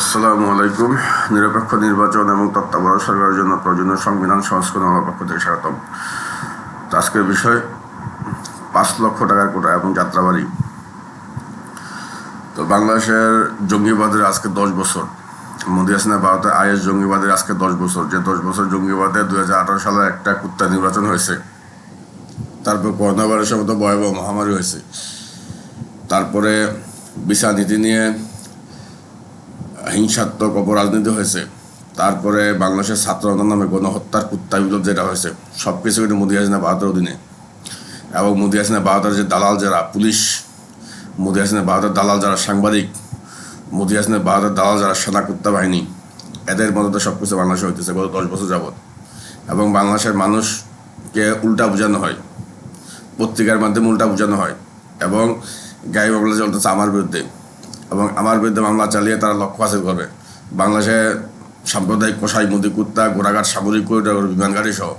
আসসালামু আলাইকুম। নিরপেক্ষ নির্বাচন এবং তত্ত্বাবধায়ক সরকারের জন্য প্রয়োজনীয় সংবিধান, সংস্করণ আমার পক্ষ থেকে স্বাগতম আজকের বিষয়, পাঁচ লক্ষ টাকার কোটা এবং যাত্রাবাড়ি। তো বাংলাদেশের জঙ্গিবাদের আজকে দশ বছর। মোদী হাসিনা ভারতের আইএস জঙ্গিবাদের আজকে দশ বছর। যে দশ বছর জঙ্গিবাদে দু হাজার আঠারো সালে একটা কুত্তা নির্বাচন হয়েছে। তারপর করোনা ভাইরাসের মতো ভয়াবহ মহামারী হয়েছে। তারপরে ভিসা নীতি নিয়ে হিংসাত্মক অপরাজনীতি হয়েছে। তারপরে বাংলাদেশের ছাত্র নামে গণহত্যার কুত্তা বিপ্লব যেটা হয়েছে সব কিছু কিন্তু মোদী হাসিনা ভারতের অধীনে। এবং মোদী হাসিনা ভারতের যে দালাল যারা, পুলিশ, মোদী হাসিনা ভারতের দালাল যারা সাংবাদিক, মোদী হাসিনা ভারতের দালাল যারা সেনা কুত্তা বাহিনী, এদের মধ্যে সব কিছু বাংলাদেশে হইতেছে গত দশ বছর যাবৎ। এবং বাংলাদেশের মানুষকে উল্টা বোঝানো হয়। পত্রিকার মাধ্যমে উল্টা বোঝানো হয়। এবং গায়ে মামলা চলতেছে আমার বিরুদ্ধে। এবং আমার বিরুদ্ধে মামলা চালিয়ে তারা লক্ষ্য হাসিল করবে। বাংলাদেশে সাম্প্রদায়িক কষাই মোদী কুত্তা গোড়াঘাট সামরিক করিডোর, বিমান গাড়ি সহ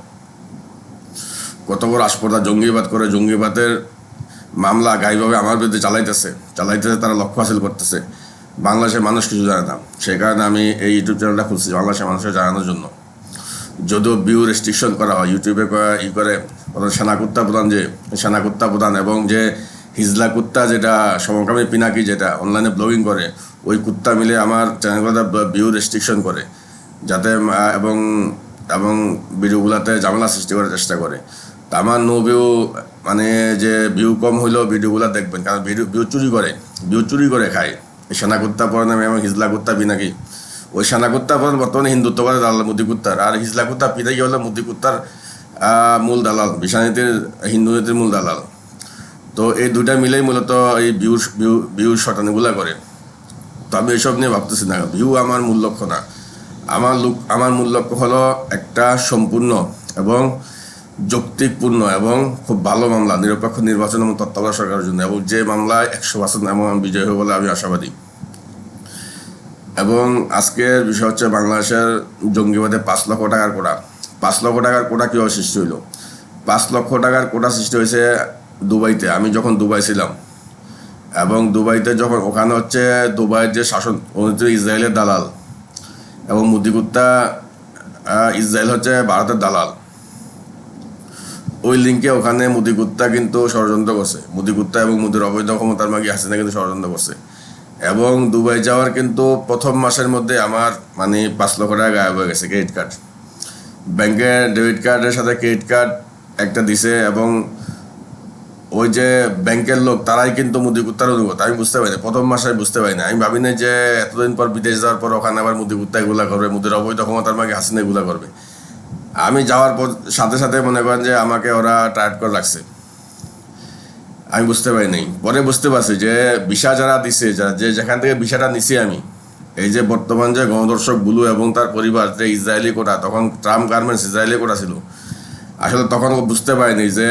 কত বড় আসপর্দা জঙ্গিবাদ করে জঙ্গিবাদের মামলা গাইভাবে আমার বিরুদ্ধে চালাইতেছে চালাইতেছে, তারা লক্ষ্য হাসিল করতেছে। বাংলাদেশের মানুষ কিছু জানে না। সেই কারণে আমি এই ইউটিউব চ্যানেলটা খুলছি, বাংলাদেশের মানুষকে জানানোর জন্য। যদিও ভিউ রেস্ট্রিকশন করা হয় ইউটিউবে ই করে সেনাকুত্তা প্রধান যে সেনাকুত্তা প্রধান এবং যে হিজলা কুত্তা যেটা, সমকামী পিনাকি যেটা অনলাইনে ব্লগিং করে, ওই কুত্তা মিলে আমার চ্যানেলগুলোতে ভিউ রেস্ট্রিকশন করে, যাতে এবং এবং ভিডিওগুলোতে ঝামেলা সৃষ্টি করার চেষ্টা করে। তা আমার নো ভিউ মানে যে ভিউ কম হইলেও ভিডিওগুলো দেখবেন, কারণ ভিডিও ভিউ চুরি করে ভিউ চুরি করে খায়। এই সেনাকুত্তা পরে নামে এবং হিজলা কুত্তা পিনাকি। ওই সেনা কুত্তা পরে বর্তমানে হিন্দুত্ববাদী দালাল মুদি কুত্তার, আর হিজলা কুত্তা পিনাকি হলো মুদি কুত্তার মূল দালাল বিশানীতির হিন্দু নীতির মূল দালাল। তো এই দুটা মিলেই মূলত এই ভিউ ভিউ ভিউ করে। তো আমি এসব নিয়ে ভাবতেছি, না ভিউ আমার মূল লক্ষ্য না। আমার লোক, আমার মূল লক্ষ্য হলো একটা সম্পূর্ণ এবং যৌক্তিকপূর্ণ এবং খুব ভালো মামলা, নিরপেক্ষ নির্বাচন এবং তত্ত্বাবধায়ক সরকারের জন্য। এবং যে মামলায় একশো পার্সেন্ট আমি বিজয় হবে বলে আমি আশাবাদী। এবং আজকের বিষয় হচ্ছে বাংলাদেশের জঙ্গিবাদে পাঁচ লক্ষ টাকার কোটা। পাঁচ লক্ষ টাকার কোটা কীভাবে সৃষ্টি হইল? পাঁচ লক্ষ টাকার কোটা সৃষ্টি হয়েছে দুবাইতে, আমি যখন দুবাই ছিলাম, এবং দুবাইতে যখন, ওখানে হচ্ছে দুবাইয়ের যে শাসন উনি ইসরায়েলের দালাল, এবং মুদিকুত্তা ইসরায়েল হচ্ছে ভারতের দালাল, ওই লিঙ্কে ওখানে মুদিকুত্তা কিন্তু ষড়যন্ত্র করছে। মুদিকুত্তা এবং মুদির অবৈধ ক্ষমতার মাগি হাসিনা কিন্তু ষড়যন্ত্র করছে। এবং দুবাই যাওয়ার কিন্তু প্রথম মাসের মধ্যে আমার মানে পাঁচ লক্ষ টাকা গায়েব হয়ে গেছে ক্রেডিট কার্ড ব্যাংকের ডেবিট কার্ডের সাথে ক্রেডিট কার্ড একটা দিছে এবং ওই যে ব্যাংকের লোক, তারাই কিন্তু মুদি কুত্তার অনুগত আমি বুঝতে পারি প্রথম মাসে বুঝতে পারি না। আমি ভাবি না যে এতদিন পর বিদেশ যাওয়ার পর ওখানে আবার মুদি কুত্তা এগুলা করবে, মুদির অবৈধ ক্ষমতার মাকে হাসিনা এগুলা করবে। আমি যাওয়ার পর, সাথে সাথে মনে করেন যে আমাকে ওরা টায়ার্ড করে রাখছে। আমি বুঝতে পারি নাই। পরে বুঝতে পারছি যে ভিসা যারা দিছে, যারা যে যেখান থেকে ভিসাটা নিছি আমি, এই যে বর্তমান যে গণদর্শক বুলু এবং তার পরিবার, যে ইসরায়েলি কোটা, তখন ট্রাম্প গার্মেন্টস ইসরায়েলি কোটা ছিল। আসলে তখন বুঝতে পারিনি যে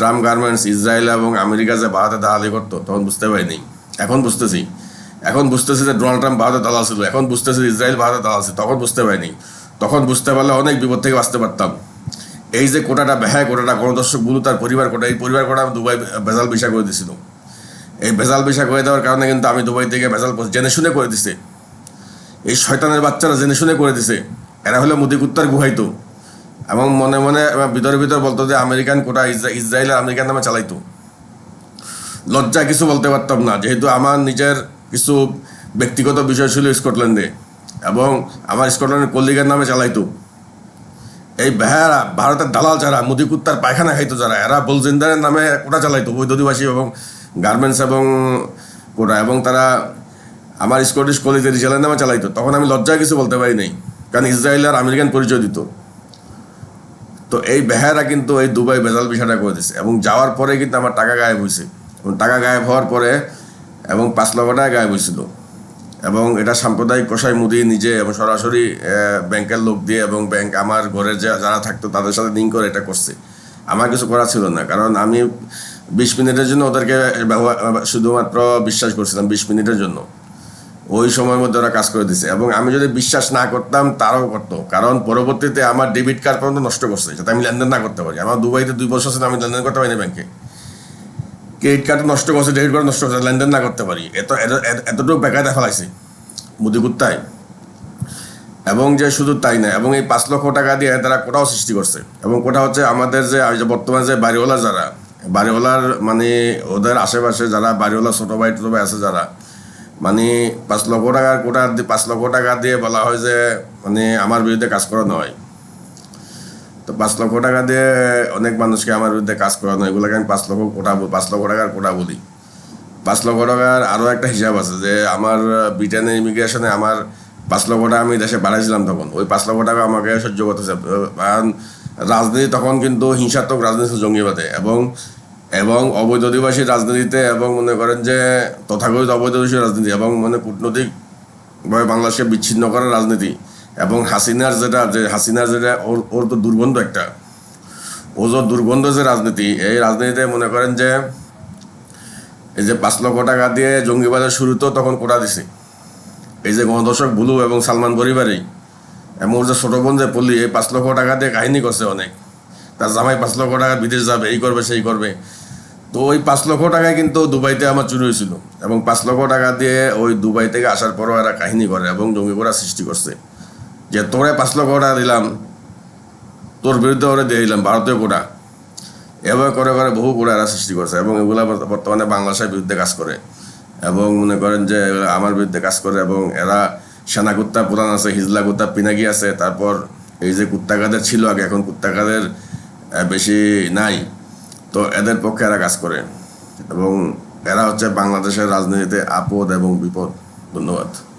ট্রাম্প গার্মেন্টস ইসরায়েল এবং আমেরিকা যে ভারতে দালালি করতো, তখন বুঝতে পারিনি। এখন বুঝতেছি। এখন বুঝতেছি যে ডোনাল্ড ট্রাম্প ভারতে দালাল ছিল। এখন বুঝতেছি ইসরায়েল ভারতে দালাল ছিল। তখন বুঝতে পারিনি। তখন বুঝতে পারলে অনেক বিপদ থেকে বাঁচতে পারতাম। এই যে কোটাটা বেহায় কোটাটা গণদর্শক বুলু তার পরিবার কোটা, এই পরিবার কোটা দুবাই ভেজাল ভিসা করে দিছিল এই ভেজাল ভিসা করে দেওয়ার কারণে কিন্তু আমি দুবাই থেকে ভেজাল জেনে শুনে করে দিছে এই শয়তানের বাচ্চারা জেনে শুনে করে দিছে এরা হলো মুদি কুত্তার গুহাইতো। এবং মনে মনে ভিতরে ভিতরে বলতো যে আমেরিকান কোটা ইসরা- ইসরায়েল আমেরিকান নামে চালাইতো। লজ্জা কিছু বলতে পারতাম না, যেহেতু আমার নিজের কিছু ব্যক্তিগত বিষয় ছিল স্কটল্যান্ডে এবং আমার স্কটল্যান্ডের কলিগের নামে চালাইতো। এই বেহারা ভারতের দালাল যারা, মুদি কুত্তার পায়খানা খাইতো যারা, এরা বলজিন্দারের নামে কোটা চালাইতো, বৈধ অধিবাসী এবং গার্মেন্টস এবং কোটা, এবং তারা আমার স্কটিশ কলেজের রিজালের নামে চালাইতো। তখন আমি লজ্জায় কিছু বলতে পারি নাই, কারণ ইসরায়েল আর আমেরিকান পরিচয় দিত। তো এই বেহারা কিন্তু এই দুবাই বেজাল বিষয়টা করে দিছে। এবং যাওয়ার পরে কিন্তু আমার টাকা গায়েব হয়েছে। এবং টাকা গায়েব হওয়ার পরে এবং পাঁচ লক্ষ টাকা গায়েব হয়েছিল। এবং এটা সাম্প্রদায়িক কষাই মুদি নিজে এবং সরাসরি ব্যাংকের লোক দিয়ে এবং ব্যাংক আমার ঘরের যে যারা থাকতো তাদের সাথে লিঙ্ক করে এটা করছে। আমার কিছু করা ছিল না। কারণ আমি বিশ মিনিটের জন্য ওদেরকে শুধুমাত্র বিশ্বাস করছিলাম বিশ মিনিটের জন্য। ওই সময়ের মধ্যে ওরা কাজ করে দিছে। এবং আমি যদি বিশ্বাস না করতাম, তারাও করতো। কারণ পরবর্তীতে আমার ডেবিট কার্ড পর্যন্ত নষ্ট করছে। যাতে আমি লেনদেন না করতে পারি। আমার দুবাইতে দুই বছর ছিল আমি লেনদেন করতে পারিনি ব্যাংকে। ক্রেডিট কার্ড নষ্ট করছে, ডেবিট কার্ড নষ্ট করছে, লেনদেন না করতে পারি। এত, এত- এত- দেখা বেকায়দা ফেলাইছে মুদিকুত্তায় এবং যে শুধু তাই না, এবং এই পাঁচ লক্ষ টাকা দিয়ে তারা কোটাও সৃষ্টি করছে। এবং কোটা হচ্ছে আমাদের যে বর্তমানে যে বাড়িওয়ালা যারা, বাড়িওয়ালার মানে ওদের আশেপাশে যারা বাড়িওয়ালা ছোটো ভাই টোটো ভাই আছে যারা মানে পাঁচ লক্ষ টাকার কোটা পাঁচ লক্ষ টাকা দিয়ে বলা হয় যে মানে আমার বিরুদ্ধে কাজ করানো হয়। তো পাঁচ লক্ষ টাকা দিয়ে অনেক মানুষকে আমার বিরুদ্ধে কাজ করানো হয়। এগুলোকে আমি পাঁচ লক্ষ কোটা পাঁচ লক্ষ টাকার কোটা বলি। পাঁচ লক্ষ টাকার আরও একটা হিসাব আছে যে, আমার ব্রিটেনের ইমিগ্রেশনে আমার পাঁচ লক্ষ টাকা আমি দেশে বাড়াইছিলাম তখন। ওই পাঁচ লক্ষ টাকা আমাকে সহ্য করতেছে। কারণ রাজনীতি তখন কিন্তু হিংসাত্মক রাজনীতি জঙ্গিবাদে। এবং এবং অবৈধ অধিবাসী রাজনীতিতে এবং মনে করেন যে তথাকথিত অবৈধ অধিবাসী রাজনীতি এবং মানে কূটনৈতিকভাবে বাংলাদেশকে বিচ্ছিন্ন করার রাজনীতি এবং হাসিনার যেটা, যে হাসিনার যেটা, ওর তো দুর্গন্ধ একটা। ও যে দুর্গন্ধ যে রাজনীতি, এই রাজনীতিতে মনে করেন যে এই যে পাঁচ লক্ষ টাকা দিয়ে জঙ্গিবাদের শুরুতেও তখন কোটা দিছে। এই যে গণদর্শক বুলু এবং সালমান পরিবারেই ওর যে ছোটো বোন যে পল্লী, এই পাঁচ লক্ষ টাকা দিয়ে কাহিনী করছে অনেক। তার জামাই পাঁচ লক্ষ টাকা বিদেশ যাবে, এই করবে, সেই করবে। তো ওই পাঁচ লক্ষ টাকায় কিন্তু দুবাইতে আমার চুরি হয়েছিল এবং পাঁচ লক্ষ টাকা দিয়ে ওই দুবাই থেকে আসার পরও এরা কাহিনী করে এবং জঙ্গি করা সৃষ্টি করছে। যে তোরে পাঁচ লক্ষ টাকা দিলাম, তোর বিরুদ্ধে ওরে দিয়ে দিলাম, ভারতীয় কোটা এভাবে করে করে বহু কোটা এরা সৃষ্টি করছে এবং এগুলা বর্তমানে বাংলাদেশের বিরুদ্ধে কাজ করে। এবং মনে করেন যে আমার বিরুদ্ধে কাজ করে এবং এরা সেনা কুত্তা পুরান আছে, হিজলা কুত্তা পিনাকি আছে, তারপর এই যে কুত্তাকাদের ছিল আগে, এখন কুত্তাকাদের আহ, বেশি নাই। তো এদের পক্ষে এরা কাজ করে। এবং এরা হচ্ছে বাংলাদেশের রাজনীতিতে আপদ এবং বিপদ। ধন্যবাদ।